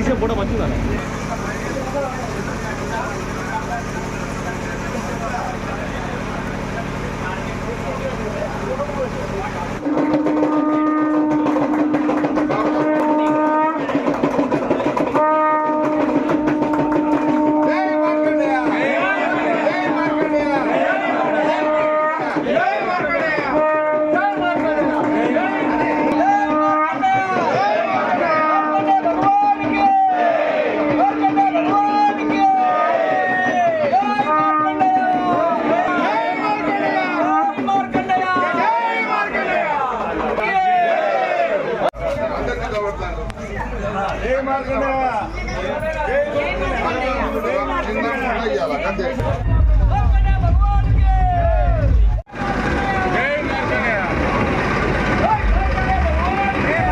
이제 뭐라 맞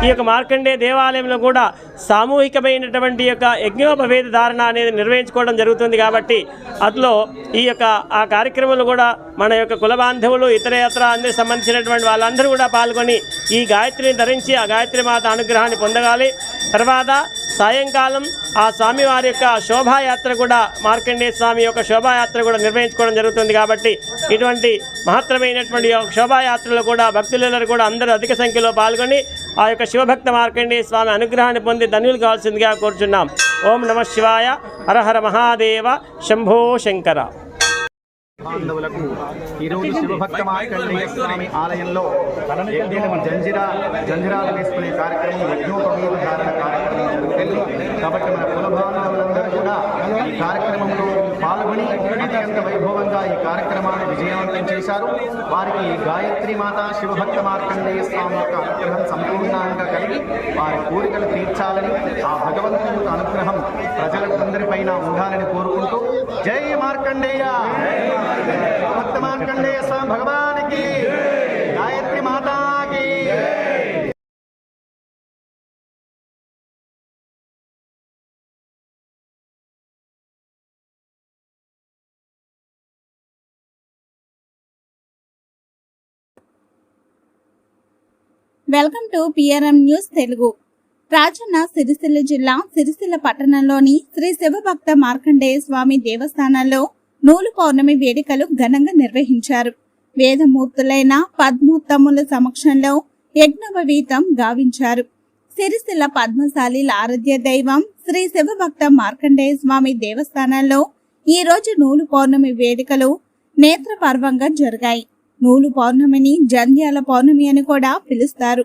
ఈ యొక్క మార్కండే దేవాలయంలో కూడా సామూహికమైనటువంటి యొక్క యజ్ఞోపవేద ధారణ అనేది నిర్వహించుకోవడం జరుగుతుంది కాబట్టి అందులో ఈ యొక్క ఆ కార్యక్రమంలో కూడా మన యొక్క కుల బాంధవులు ఇతర ఇతర అందరికి సంబంధించినటువంటి వాళ్ళందరూ కూడా పాల్గొని ఈ గాయత్రిని ధరించి ఆ గాయత్రి మాత అనుగ్రహాన్ని పొందగాలి. తర్వాత సాయంకాలం ఆ స్వామి వారి యొక్క శోభాయాత్ర కూడా మార్కండేయ స్వామి యొక్క శోభాయాత్ర కూడా నిర్వహించుకోవడం జరుగుతుంది కాబట్టి ఇటువంటి మహత్తరమైనటువంటి శోభాయాత్రలో కూడా భక్తులందరూ కూడా అందరూ అధిక సంఖ్యలో పాల్గొని ఆ యొక్క శివభక్త మార్కండేయ స్వామి అనుగ్రహాన్ని పొంది ధన్యులు కావాల్సిందిగా కోరుచున్నాం. ఓం నమ శివాయ. హరహర మహాదేవ. శంభో శంకర. పాండవులకు ఈరోజు శివభక్త మార్కండేయ స్వామి ఆలయంలో జంజిరా జంజిరాలు వేసుకునే కార్యక్రమం యజ్ఞోపవీత కాబట్టి మన కుల బాంధవులందరూ కూడా ఈ కార్యక్రమంలో పాల్గొని అత్యంత వైభవంగా ఈ కార్యక్రమాన్ని విజయవంతం చేశారు. వారికి గాయత్రి మాత శివభక్త మార్కండేయ స్వామి యొక్క అనుగ్రహం సంపూర్ణంగా కలిగి వారి కోరికలు తీర్చాలని ఆ భగవంతుని యొక్క అనుగ్రహం ప్రజలందరిపైన ఉండాలని కోరుకుంటూ జై మార్కండేయ! భక్త మార్కండేయ స్వామి భగవానికి! Welcome to PRM news Telugu. Rajanna Sirisilla జిల్లా సిరిసిల్ల పట్టణంలోని శ్రీ శివభక్త మార్కండేయ స్వామి దేవస్థానంలో నూలు పౌర్ణమి వేడుకలు ఘనంగా నిర్వహించారు. వేదమూర్తులైన పద్మోత్తముల సమక్షంలో యజ్ఞోపవీతం గావించారు. సిరిసిల్ల పద్మశాలి ఆరాధ్య దైవం శ్రీ శివభక్త మార్కండేయ స్వామి దేవస్థానంలో ఈ రోజు నూలు పౌర్ణమి వేడుకలు నేత్రపర్వంగా జరిగాయి. నూలు పౌర్ణమిని జంధ్యాల పౌర్ణమి అని కూడా పిలుస్తారు.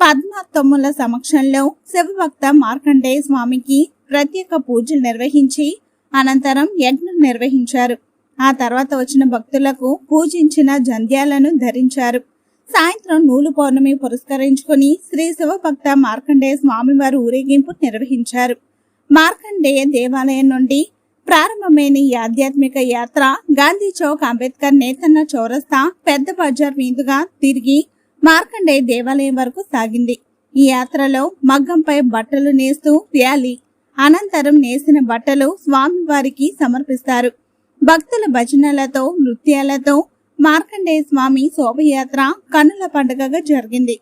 పద్మాత్తమ్ముల సమక్షంలో శివభక్త మార్కండేయ స్వామికి ప్రత్యేక పూజలు నిర్వహించి అనంతరం యజ్ఞం నిర్వహించారు. ఆ తర్వాత వచ్చిన భక్తులకు పూజించిన జంధ్యాలను ధరించారు. సాయంత్రం నూలు పౌర్ణమి పురస్కరించుకుని శ్రీ శివభక్త మార్కండేయ స్వామివారి ఊరేగింపు నిర్వహించారు. మార్కండేయ దేవాలయం నుండి ప్రారంభమైన ఈ ఆధ్యాత్మిక యాత్ర. గాంధీ చౌక్ అంబేద్కర్ నేతన్న చౌరస్తా పెద్ద బజార్ మీదుగా తిరిగి మార్కండేయ దేవాలయం వరకు సాగింది. ఈ యాత్రలో మగ్గంపై బట్టలు నేస్తూ ర్యాలీ అనంతరం నేసిన బట్టలు స్వామివారికి సమర్పిస్తారు. భక్తుల భజనలతో నృత్యాలతో మార్కండేయ స్వామి శోభయాత్ర కన్నుల పండుగగా జరిగింది.